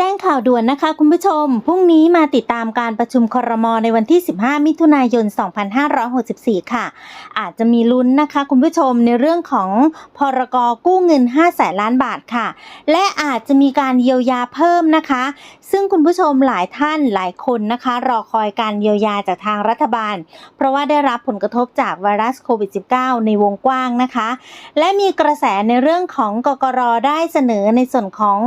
แจ้งข่าวด่วนนะคะคุณผู้ชม พรุ่งนี้มาติดตามการประชุมครมในวันที่ 15 มิถุนายน 2564 ค่ะ อาจจะมีลุ้นนะคะคุณผู้ชมในเรื่องของพรกกู้เงิน 5 แสนล้านบาทค่ะ และอาจจะมีการเยียวยาเพิ่มนะคะ ซึ่งคุณผู้ชมหลายท่านหลายคนนะคะ รอคอยการเยียวยาจากทางรัฐบาล เพราะว่าได้รับผลกระทบจากไวรัสโควิด -19 ในวงกว้างนะคะ และมีกระแสในเรื่องของกกรได้เสนอในส่วนของ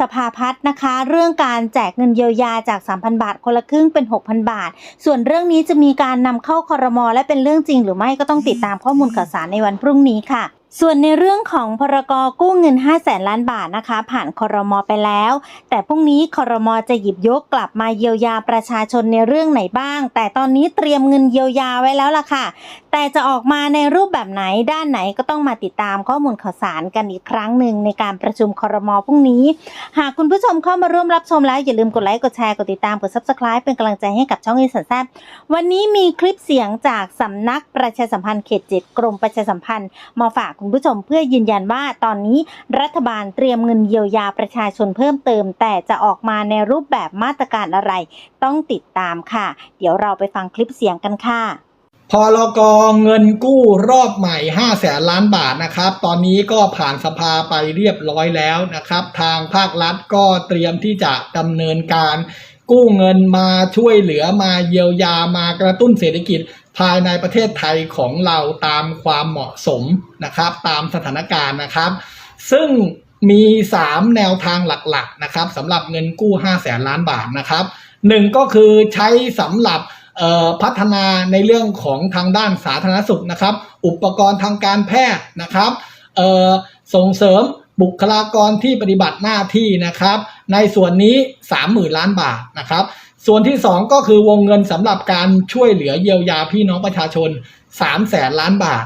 สภาพัฒน์นะคะเรื่องการแจกเงินเยียวยาจาก 3,000 บาท คนละครึ่งเป็น 6,000 บาท ส่วนเรื่องนี้จะมีการนำเข้าคอรมอและเป็นเรื่องจริง หรือไม่ก็ต้องติดตามข้อมูลข่าวสารในวันพรุ่งนี้ค่ะ ส่วนในเรื่องของพรกกู้เงิน5แสนล้านบาทนะคะ ผ่านคอรมอไปแล้ว แต่พรุ่งนี้คอรมอจะหยิบยกกลับมาเยียวยาประชาชนในเรื่องไหนบ้าง แต่ตอนนี้เตรียมเงินเยียวยาไว้แล้วล่ะค่ะ แต่จะออกมาในรูปแบบไหนด้านไหนก็ต้องมาติดตามข้อมูลข่าวสารกันอีกครั้งหนึ่งในการประชุมคอรมอพรุ่งนี้ หากคุณผู้ชมเข้ามาร่วมรับชมแล้วอย่าลืมกดไลค์กดแชร์กดติดตามกด subscribe เป็นกำลังใจให้กับช่องอีสันแซบวันนี้มีคลิปเสียงจากสำนักประชาสัมพันธ์เขตเจ็ดกรมประชาสัมพันธ์มาฝากคุณผู้ชมเพื่อยืนยันว่าตอนนี้รัฐบาลเตรียมเงินเยียวยาประชาชนเพิ่มเติม แต่จะออกมาในรูปแบบมาตรการอะไร ต้องติดตามค่ะ เดี๋ยวเราไปฟังคลิปเสียงกันค่ะพรกเงินกู้รอบใหม่5แสนล้านบาทนะครับ ตอนนี้ก็ผ่านสภาไปเรียบร้อยแล้วนะครับ ทางภาครัฐก็เตรียมที่จะดำเนินการกู้เงินมาช่วยเหลือมาเยียวยา มากระตุ้นเศรษฐกิจ ภายในประเทศไทยของเราตามความเหมาะสมนะครับ ตามสถานการณ์นะครับ ซึ่งมี 3 แนวทางหลักๆนะครับสำหรับเงินกู้5แสนล้านบาทนะครับหนึ่งก็คือใช้สำหรับพัฒนาในเรื่องของทางด้านสาธารณสุขนะครับ อุปกรณ์ทางการแพทย์นะครับส่งเสริมบุคลากรที่ปฏิบัติหน้าที่นะครับ ในส่วนนี้ 30,000 ล้านบาทนะครับ ส่วนที่ 2 ก็คือวงเงินสำหรับการช่วยเหลือเยียวยาพี่น้องประชาชน3แสนล้านบาท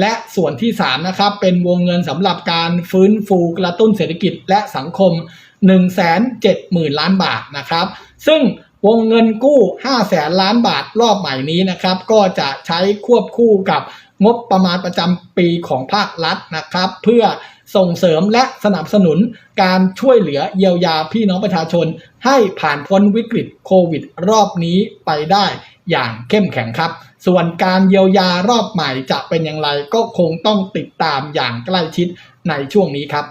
และส่วนที่ 3 นะครับ เป็นวงเงินสำหรับการฟื้นฟูกระตุ้นเศรษฐกิจและสังคม 170,000 ล้านบาทนะครับ ซึ่งวงเงินกู้5แสนล้านบาทรอบใหม่นี้นะครับ ก็จะใช้ควบคู่กับงบประมาณประจำปีของภาครัฐนะครับ เพื่อ ส่งเสริมและสนับสนุนการช่วยเหลือเยียวยาพี่น้องประชาชน ให้ผ่านพ้นวิกฤตโควิด รอบนี้ไปได้อย่างเข้มแข็งครับ ส่วนการเยียวยารอบใหม่จะเป็นอย่างไรก็คงต้องติดตามอย่างใกล้ชิดในช่วงนี้ครับ